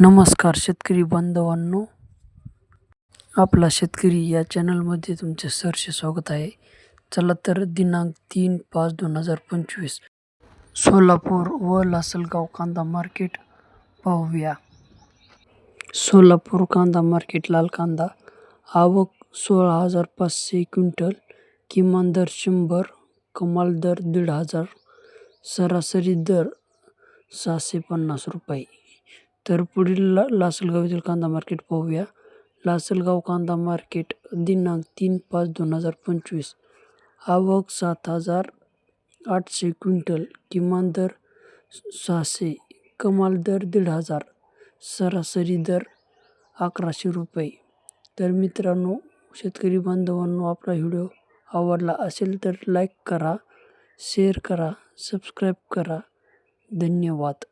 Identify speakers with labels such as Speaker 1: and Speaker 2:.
Speaker 1: नमस्कार शेतकरी बांधवांनो. आपला शेतकरी या चॅनलमध्ये तुमचे सरसे स्वागत आहे. चला तर दिनांक तीन पाच दोन हजार पंचवीस सोलापूर व लासलगाव कांदा मार्केट पाहूया. सोलापूर कांदा मार्केट लाल कांदा. आवक सोळा हजार पाचशे क्विंटल. किमान दर शंभर कमाल दर दीड हजार. सरासरी दर सहाशे पन्नास रुपये. तर पुढील ला लासलगाव येथील कांदा मार्केट पाहूया. लासलगाव कांदा मार्केट दिनांक तीन पाच दोन हजार पंचवीस. आवक सात हजार आठशे क्विंटल किमान दर सहाशे कमाल दर दीड हजार सरासरी दर अकराशे रुपये. तर मित्रांनो शेतकरी बांधवांनो आपला व्हिडिओ आवडला असेल तर लाईक करा शेअर करा सबस्क्राईब करा. धन्यवाद.